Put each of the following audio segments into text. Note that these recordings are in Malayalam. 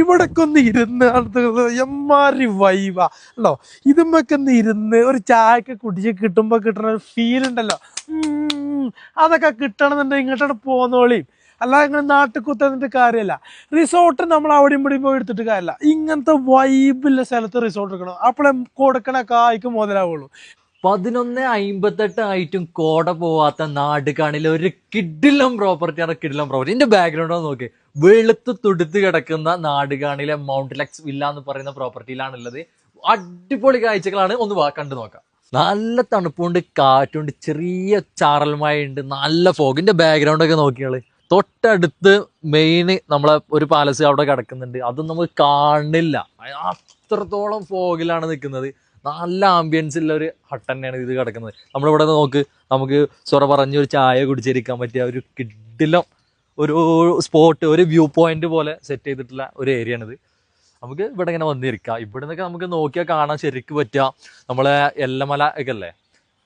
ഇവിടൊക്കെ ഒന്ന് ഇരുന്ന് എമ്മാരി വൈവ അല്ലോ ഇതുമ്മൊക്കെ ഒന്ന് ഇരുന്ന് ഒരു ചായക്ക് കുടിച്ച് കിട്ടുമ്പോ കിട്ടുന്ന ഒരു ഫീൽ ഉണ്ടല്ലോ. അതൊക്കെ കിട്ടണമെന്നുണ്ടെങ്കിൽ ഇങ്ങോട്ടോട് പോന്നോളിയും അല്ലാതെ ഇങ്ങനെ നാട്ടിൽ കുത്തുന്നിട്ട് കാര്യമല്ല റിസോർട്ട് നമ്മൾ അവിടെ ഇവിടെയും പോയി എടുത്തിട്ട് കാര്യമില്ല ഇങ്ങനത്തെ വൈബില്ല സ്ഥലത്ത് റിസോർട്ട് എടുക്കണം. അപ്പോഴേ കൊടുക്കണ കായ്ക്ക് മുതലാവുള്ളൂ. പതിനൊന്ന് അമ്പത്തെട്ട് ആയിട്ടും കോട പോവാത്ത നാട് കാണിലെ ഒരു കിഡിലം പ്രോപ്പർട്ടിയാണ് കിഡിലം പ്രോപ്പർട്ടി എന്റെ ബാക്ക്ഗ്രൗണ്ട് നോക്കി. വെളുത്ത് തുടുത്ത് കിടക്കുന്ന നാട് കാണിലെ മൗണ്ട് ലക്സ് വില്ല എന്ന് പറയുന്ന പ്രോപ്പർട്ടിയിലാണുള്ളത് അടിപൊളി കാഴ്ചകളാണ്. ഒന്ന് കണ്ടു നോക്കാം. നല്ല തണുപ്പുണ്ട് കാറ്റുണ്ട് ചെറിയ ചാറൽമായ ഉണ്ട് നല്ല ഫോഗിന്റെ ബാക്ക്ഗ്രൗണ്ട് ഒക്കെ നോക്കിയാൾ തൊട്ടടുത്ത് മെയിൻ നമ്മളെ ഒരു പാലസ് അവിടെ കിടക്കുന്നുണ്ട്. അതും നമുക്ക് കാണില്ല. അത്രത്തോളം ഫോഗിലാണ് നിൽക്കുന്നത്. നല്ല ആംബിയൻസ് ഉള്ള ഒരു ഹട്ട് തന്നെയാണ് ഇത് കിടക്കുന്നത്. നമ്മളിവിടെ നോക്ക് നമുക്ക് സൊറ പറഞ്ഞ് ഒരു ചായ കുടിച്ചിരിക്കാൻ പറ്റിയ ഒരു കിഡിലം ഒരു സ്പോട്ട് ഒരു വ്യൂ പോയിന്റ് പോലെ സെറ്റ് ചെയ്തിട്ടുള്ള ഒരു ഏരിയ ആണിത്. നമുക്ക് ഇവിടെ ഇങ്ങനെ വന്നിരിക്കാം. ഇവിടെ നിന്നൊക്കെ നമുക്ക് നോക്കിയാൽ കാണാൻ ശരിക്കും പറ്റുക. നമ്മളെ എല്ലമല ഒക്കെ അല്ലേ?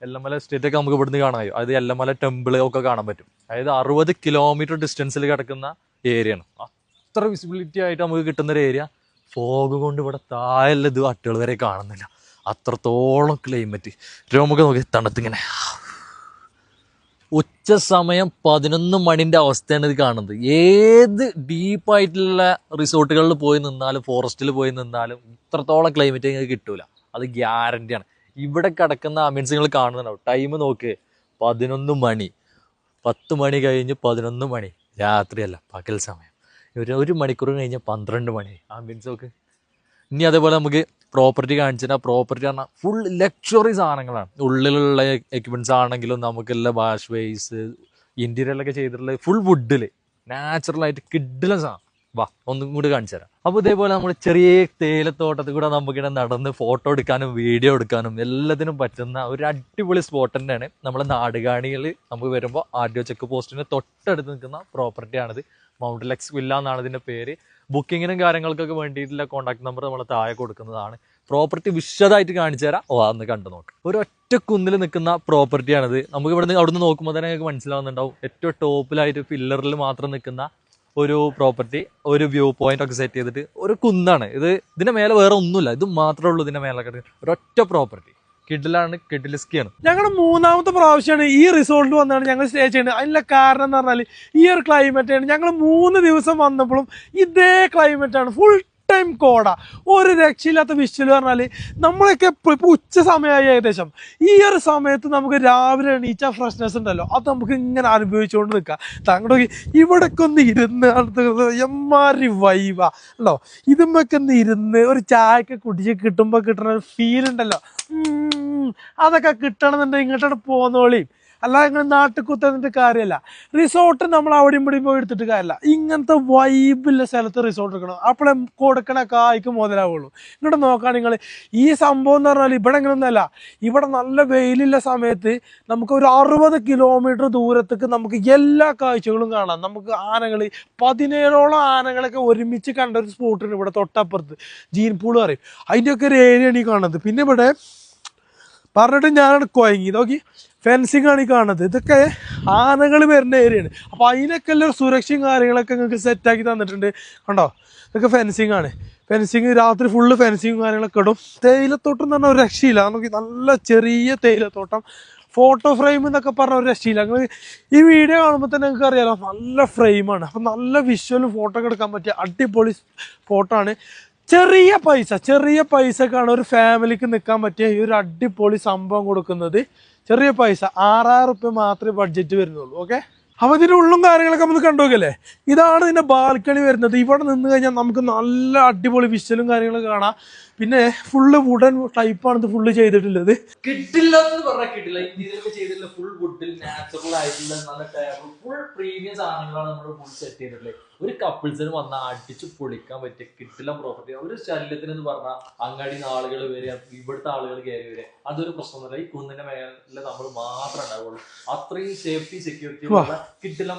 എല്ലമല എസ്റ്റേറ്റ് ഒക്കെ നമുക്ക് ഇവിടുന്ന് കാണാൻ കഴിയും. അതായത് എല്ലമല ടെമ്പിൾ ഒക്കെ കാണാൻ പറ്റും. അതായത് അറുപത് കിലോമീറ്റർ ഡിസ്റ്റൻസിൽ കിടക്കുന്ന ഏരിയയാണ് അത്ര വിസിബിലിറ്റി ആയിട്ട് നമുക്ക് കിട്ടുന്ന ഒരു ഏരിയ ഫോഗ് കൊണ്ട് ഇവിടെ താഴെ ഇത് അട്ടുകൾ വരെ കാണുന്നില്ല. അത്രത്തോളം ക്ലൈമറ്റ് രോമൊക്കെ നോക്കി തണുത്തിങ്ങനെ. ഉച്ച സമയം പതിനൊന്ന് മണിന്റെ അവസ്ഥയാണ് ഇത് കാണുന്നത്. ഏത് ഡീപ്പായിട്ടുള്ള റിസോർട്ടുകളിൽ പോയി നിന്നാലും ഫോറസ്റ്റിൽ പോയി നിന്നാലും ഇത്രത്തോളം ക്ലൈമറ്റ് നിങ്ങൾക്ക് കിട്ടൂല. അത് ഗ്യാരണ്ടിയാണ് ഇവിടെ കിടക്കുന്ന ആംബിയൻസ് നിങ്ങൾ കാണുന്നുണ്ടാവും. ടൈം നോക്ക്. പതിനൊന്ന് മണി. പത്ത് മണി കഴിഞ്ഞ് പതിനൊന്ന് മണി. രാത്രിയല്ല പകൽ സമയം. ഒരു ഒരു മണിക്കൂർ കഴിഞ്ഞ് പന്ത്രണ്ട് മണി. ആംബിയൻസ് നോക്ക്. ഇനി അതേപോലെ നമുക്ക് പ്രോപ്പർട്ടി കാണിച്ചാൽ പ്രോപ്പർട്ടി പറഞ്ഞാൽ ഫുൾ ലക്ഷറി സാധനങ്ങളാണ്. ഉള്ളിലുള്ള എക്യുപ്മെന്റ്സ് ആണെങ്കിലും നമുക്കുള്ള വാഷ് വേസ് ഇന്റീരിയറിലൊക്കെ ചെയ്തിട്ടുള്ള ഫുൾ വുഡിൽ നാച്ചുറലായിട്ട് കിഡ്ഡിലെ സാധനം. വാ ഒന്നും കൂടി കാണിച്ചു തരാം. അപ്പോൾ ഇതേപോലെ നമ്മുടെ ചെറിയ തേയിലത്തോട്ടത്തിൽ കൂടെ നമുക്കിങ്ങനെ നടന്ന് ഫോട്ടോ എടുക്കാനും വീഡിയോ എടുക്കാനും എല്ലാത്തിനും പറ്റുന്ന ഒരു അടിപൊളി സ്പോട്ട് തന്നെയാണ്. നമ്മുടെ നാടുകാണികൾ നമുക്ക് വരുമ്പോൾ ആർ ചെക്ക് പോസ്റ്റിന് തൊട്ടടുത്ത് നിൽക്കുന്ന പ്രോപ്പർട്ടിയാണിത് മൗണ്ട് ലെക്സ് വില്ല എന്നാണ് ഇതിന്റെ പേര്. ബുക്കിങ്ങിനും കാര്യങ്ങൾക്കൊക്കെ വേണ്ടിയിട്ടുള്ള കോൺടാക്ട് നമ്പർ നമ്മൾ താഴെ കൊടുക്കുന്നതാണ്. പ്രോപ്പർട്ടി വിശദമായിട്ട് കാണിച്ചു തരാം. ഓ അന്ന് കണ്ടു നോക്കാം. ഒരു ഒറ്റ കുന്നിൽ നിൽക്കുന്ന പ്രോപ്പർട്ടിയാണിത് നമുക്ക് ഇവിടെ അവിടുന്ന് നോക്കുമ്പോൾ തന്നെ നിങ്ങൾക്ക് മനസ്സിലാവുന്നുണ്ടാവും. ഏറ്റവും ടോപ്പിലായിട്ട് പില്ലറിൽ മാത്രം നിൽക്കുന്ന ഒരു പ്രോപ്പർട്ടി ഒരു വ്യൂ പോയിന്റ് ഒക്കെ സെറ്റ് ചെയ്തിട്ട് ഒരു കുന്നാണ്. ഇത് ഇതിന്റെ മേലെ വേറെ ഒന്നുമില്ല. ഇത് മാത്രമേ ഉള്ളൂ ഇതിന്റെ മേലെ ഒരൊറ്റ പ്രോപ്പർട്ടി കിഡിലാണ് കിഡിലിസ്കിയാണ് ഞങ്ങൾ മൂന്നാമത്തെ പ്രാവശ്യമാണ് ഈ റിസോർട്ടിൽ വന്നാണ് ഞങ്ങൾ സ്റ്റേ ചെയ്യുന്നത്. അതിന്റെ കാരണം എന്ന് പറഞ്ഞാൽ ഈ ഒരു ക്ലൈമറ്റ് ആണ്. ഞങ്ങൾ മൂന്ന് ദിവസം വന്നപ്പോഴും ഇതേ ക്ലൈമറ്റാണ് ഫുൾ ടൈം കോട. ഒരു രക്ഷയില്ലാത്ത വിഷ്വൽ പറഞ്ഞാൽ നമ്മളൊക്കെ ഇപ്പോൾ ഉച്ച സമയമായി ഏകദേശം. ഈ ഒരു സമയത്ത് നമുക്ക് രാവിലെ എണീച്ച ഫ്രഷ്നെസ് ഉണ്ടല്ലോ. അത് നമുക്ക് ഇങ്ങനെ അനുഭവിച്ചുകൊണ്ട് നിൽക്കാം താങ്കളുടെ ഇവിടൊക്കെ ഒന്ന് ഇരുന്ന് എമ്മാരി വൈവ അല്ലോ ഇതുമ്മൊക്കെ ഒന്ന് ഇരുന്ന് ഒരു ചായക്ക് കുടിച്ച് കിട്ടുമ്പോൾ കിട്ടുന്ന ഒരു ഫീൽ ഉണ്ടല്ലോ. അതൊക്കെ കിട്ടണമെന്നുണ്ടെങ്കിൽ ഇങ്ങോട്ടോട്ട് പോന്നോളിയും അല്ലാതെ നിങ്ങൾ നാട്ടിൽ കുത്തുന്നിട്ട് കാര്യമല്ല റിസോർട്ട് നമ്മൾ അവിടെ ഇവിടെ പോയി എടുത്തിട്ട് കാര്യമില്ല ഇങ്ങനത്തെ വൈബില്ല സ്ഥലത്ത് റിസോർട്ട് എടുക്കണം. അപ്പോഴേ കൊടുക്കണ കായ്ക്ക് മുതലാവുള്ളൂ. ഇങ്ങോട്ട് നോക്കാൻ നിങ്ങൾ ഈ സംഭവം എന്ന് പറഞ്ഞാൽ ഇവിടെ ഇങ്ങനൊന്നല്ല. ഇവിടെ നല്ല വെയിലുള്ള സമയത്ത് നമുക്ക് ഒരു അറുപത് കിലോമീറ്റർ ദൂരത്തേക്ക് നമുക്ക് എല്ലാ കാഴ്ചകളും കാണാം. നമുക്ക് ആനകൾ പതിനേഴോളം ആനകളൊക്കെ ഒരുമിച്ച് കണ്ട ഒരു സ്പോട്ടുണ്ട് ഇവിടെ തൊട്ടപ്പുറത്ത്. ജീൻ പൂൾ പറയും. അതിന്റെയൊക്കെ ഒരു ഏരിയയാണ് ഈ കാണുന്നത്. പിന്നെ ഇവിടെ പറഞ്ഞിട്ട് ഞാൻ കുഴങ്ങി നോക്കി. ഫെൻസിങ് ആണ് ഈ കാണുന്നത്. ഇതൊക്കെ ആനകൾ വരുന്ന ഏരിയയാണ് അപ്പോൾ അതിനൊക്കെ എല്ലാം സുരക്ഷയും കാര്യങ്ങളൊക്കെ നിങ്ങൾക്ക് സെറ്റാക്കി തന്നിട്ടുണ്ട്. കണ്ടോ? ഇതൊക്കെ ഫെൻസിങ് ആണ്. ഫെൻസിങ് രാത്രി ഫുള്ള് ഫെൻസിങ് കാര്യങ്ങളൊക്കെ ഇടും. തേയിലത്തോട്ടം എന്ന് പറഞ്ഞാൽ ഒരു രക്ഷയില്ല. നോക്കി നല്ല ചെറിയ തേയിലത്തോട്ടം. ഫോട്ടോ ഫ്രെയിം എന്നൊക്കെ പറഞ്ഞ ഒരു രക്ഷയില്ല. നിങ്ങൾ ഈ വീഡിയോ കാണുമ്പോൾ തന്നെ നിങ്ങൾക്ക് അറിയാലോ നല്ല ഫ്രെയിമാണ് അപ്പം നല്ല വിഷ്വലും ഫോട്ടോ ഒക്കെ എടുക്കാൻ പറ്റിയ അടിപൊളി ഫോട്ടോ ആണ്. ചെറിയ പൈസ ചെറിയ പൈസക്കാണ് ഒരു ഫാമിലിക്ക് നിൽക്കാൻ പറ്റിയ ഈ ഒരു അടിപൊളി സംഭവം കൊടുക്കുന്നത്. ചെറിയ പൈസ ആറായിരം റുപ്യ മാത്രമേ ബഡ്ജറ്റ് വരുന്നുള്ളൂ ഓക്കെ അപ്പോൾ ഇതിന്റെ ഉള്ളും കാര്യങ്ങളൊക്കെ നമുക്ക് കണ്ടുനോക്കല്ലേ ഇതാണ് ഇതിന്റെ ബാൽക്കണി വരുന്നത്. ഇവിടെ നിന്ന് കഴിഞ്ഞാൽ നമുക്ക് നല്ല അടിപൊളി വിശലും കാര്യങ്ങളും കാണാം. പിന്നെ ഫുള്ള് വുഡൻ ടൈപ്പാണ് ഇത് ഫുള്ള് ചെയ്തിട്ടുള്ളത്. കിട്ടില്ല എന്ന് പറഞ്ഞാൽ കിട്ടില്ല. ഇന്ത്യയിലൊക്കെ ചെയ്തിട്ടുള്ള ഫുൾ വുഡിൽ നാച്ചുറൽ ആയിട്ടുള്ള നല്ല ടേബിൾ ഫുൾ പ്രീമിയം സാധനങ്ങളാണ് നമ്മൾ ഫുൾ സെറ്റ് ചെയ്തിട്ടുള്ളത്. ഒരു കപ്പിൾസിന് വന്ന അടിച്ച് പൊളിക്കാൻ പറ്റിയ കിട്ടില്ല പ്രോപ്പർട്ടി ഒരു ശല്യത്തിന് എന്ന് പറഞ്ഞാൽ അങ്ങാടി ആളുകൾ വരിക ഇവിടുത്തെ ആളുകൾ കയറി വരിക അതൊരു പ്രശ്നമൊന്നുമില്ല. ഈ കുന്നിന്റെ മേലെ നമ്മൾ മാത്രമേ ഉണ്ടാവുള്ളൂ. അത്രയും സേഫ്റ്റി സെക്യൂരിറ്റി കിട്ടില്ല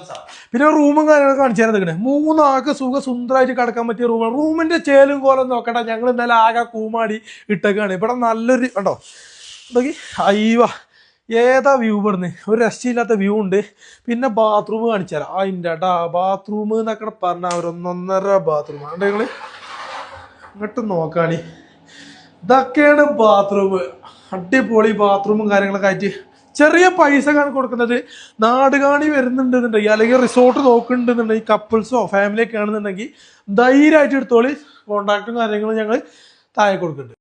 പിന്നെ റൂമും കാര്യങ്ങളൊക്കെ കാണിച്ചു തരാൻ മൂന്നാൾക്ക് സുഖ സുന്ദരമായിട്ട് കിടക്കാൻ പറ്റിയ റൂമാണ് റൂമിന്റെ ചേലും കോലം നോക്കട്ടെ ഞങ്ങൾ ഇന്നലെ ആകെ കൂമാടി ഇട്ടേക്കാണ്. ഇവിടെ നല്ലൊരു കണ്ടോ? നോക്കി അയ്യവ ഏതാ വ്യൂ ഇവിടുന്ന് ഒരു രക്ഷയില്ലാത്ത വ്യൂ ഉണ്ട്. പിന്നെ ബാത്റൂം കാണിച്ചു തരാം. അതിന്റെ ഏട്ടാ ബാത്റൂം എന്നൊക്കെ പറഞ്ഞാൽ ഒരു ഒന്നൊന്നര ബാത്റൂം ആണ് ഞങ്ങൾ ഇങ്ങോട്ട് നോക്കാണി. ഇതൊക്കെയാണ് ബാത്റൂം അടിപൊളി ബാത്റൂമും കാര്യങ്ങളൊക്കെ ആയിട്ട്. ചെറിയ പൈസ ആണ് കൊടുക്കുന്നത്. നാടുകാണി വരുന്നുണ്ടെന്നുണ്ടെങ്കിൽ അല്ലെങ്കിൽ റിസോർട്ട് നോക്കുന്നുണ്ടെന്നുണ്ടെങ്കിൽ കപ്പിൾസോ ഫാമിലിയൊക്കെ ആണെന്നുണ്ടെങ്കിൽ ധൈര്യമായിട്ട് എടുത്തോളി. കോണ്ടാക്റ്റും കാര്യങ്ങളും ഞങ്ങൾ താഴെ കൊടുക്കുന്നുണ്ട്